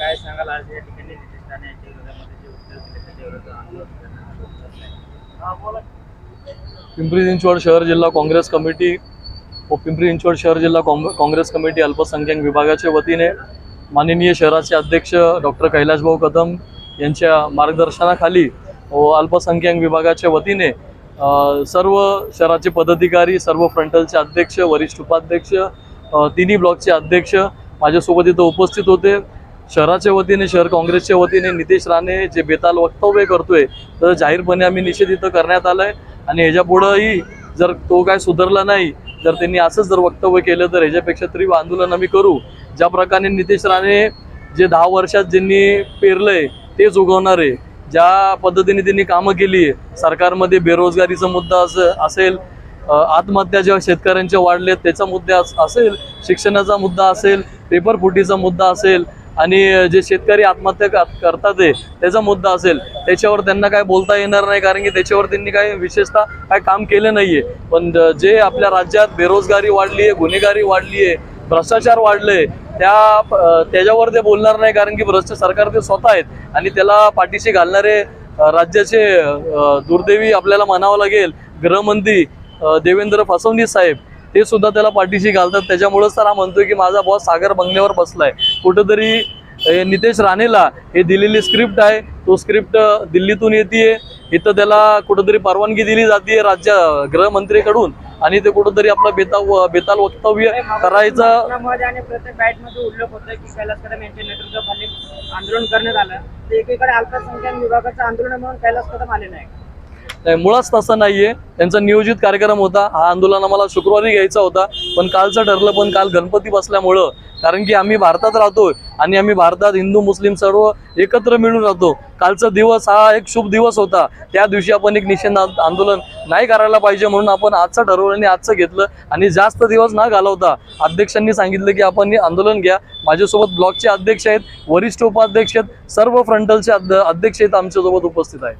काय सांगाल आज या ठिकाणी? नितीश राणे यांच्या विरोधामध्ये जे उत्तर दिले त्याच्या विरोधात आंदोलन पिंपरी चिंचवड शहर जिल्हा काँग्रेस कमिटी व पिंपरी चिंचवड शहर जिल्हा काँग- काँग्रेस कमिटी अल्पसंख्याक विभागाच्या वतीने माननीय शहराचे अध्यक्ष डॉक्टर कैलासभाऊ कदम यांच्या मार्गदर्शनाखाली व अल्पसंख्याक विभागाच्या वतीने सर्व शहराचे पदाधिकारी सर्व फ्रंटलचे अध्यक्ष वरिष्ठ उपाध्यक्ष तिन्ही ब्लॉकचे अध्यक्ष माझ्यासोबत इथं उपस्थित होते. शहराच्या वतीने शहर काँग्रेसच्या वतीने नितेश राणे जे बेताल वक्तव्य करतोय तर जाहीरपणे आम्ही निषेध इथं करण्यात आलाय. आणि ह्याच्या पुढंही जर तो काय सुधारला नाही जर त्यांनी असंच जर वक्तव्य केलं तर ह्याच्यापेक्षा तरी आंदोलन आम्ही करू. ज्या प्रकारे नितेश राणे जे दहा वर्षात ज्यांनी पेरलंय तेच उगवणार आहे ज्या पद्धतीने त्यांनी कामं केली आहे सरकारमध्ये बेरोजगारीचा मुद्दा असं असेल आत्महत्या जेव्हा शेतकऱ्यांच्या वाढलेत त्याचा मुद्दा असेल शिक्षणाचा मुद्दा असेल पेपर फुटीचा मुद्दा असेल आणि जे शेतकरी आत्महत्या कर- करतात आहे त्याचा मुद्दा असेल त्याच्यावर त्यांना काय बोलता येणार नाही कारण की त्याच्यावर त्यांनी काही विशेषतः काय काम केलं नाहीये. पण जे आपल्या राज्यात बेरोजगारी वाढली आहे गुन्हेगारी वाढली आहे भ्रष्टाचार वाढले त्या त्याच्यावर ते बोलणार नाही कारण की भ्रष्ट सरकार ते स्वतः आहेत. आणि त्याला पाठीशी घालणारे राज्याचे दुर्दैवी आपल्याला म्हणावं लागेल गृहमंत्री देवेंद्र फडणवीस साहेब. ते सुद्धा त्याला पाठीशी घालतात. त्याच्यामुळेच तर हा म्हणतोय की माझा बॉस सागर बंगल्यावर बसलाय. कुठंतरी नितेश राणेला हे दिलेली स्क्रिप्ट आहे. तो स्क्रिप्ट दिल्लीतून येते इथं त्याला कुठंतरी परवानगी दिली जाते राज्य गृहमंत्रीकडून. आणि ते कुठंतरी आपलं बेताल बेताल वक्तव्य करायचं भाषणामध्ये आणि प्रत्येक बाईटमध्ये उल्लेख होतं की कैलास कदम यांच्या नेतृत्वाखाली आंदोलन करण्यात आलं. एकीकडे अल्पसंख्याक विभागाचं आंदोलन म्हणून कैलास कदम आले नाही मुळाच तसं नाहीये. त्यांचा नियोजित कार्यक्रम होता. हा आंदोलन आम्हाला शुक्रवारी घ्यायचा होता. पण कालचं ठरलं पण काल गणपती बसल्यामुळं. कारण की आम्ही भारतात राहतोय आणि आम्ही भारतात हिंदू मुस्लिम सर्व एकत्र मिळून राहतो. कालचा दिवस हा एक शुभ दिवस होता. त्या दिवशी आपण एक निषेध आंदोलन नाही करायला पाहिजे म्हणून आपण आजचं ठरवलं आणि आजचं घेतलं आणि जास्त दिवस न घालवता अध्यक्षांनी सांगितलं की आपण हे आंदोलन घ्या. माझ्यासोबत ब्लॉकचे अध्यक्ष आहेत वरिष्ठ उपाध्यक्ष आहेत सर्व फ्रंटलचे अध्य- अध्यक्ष आहेत आमच्यासोबत उपस्थित आहेत.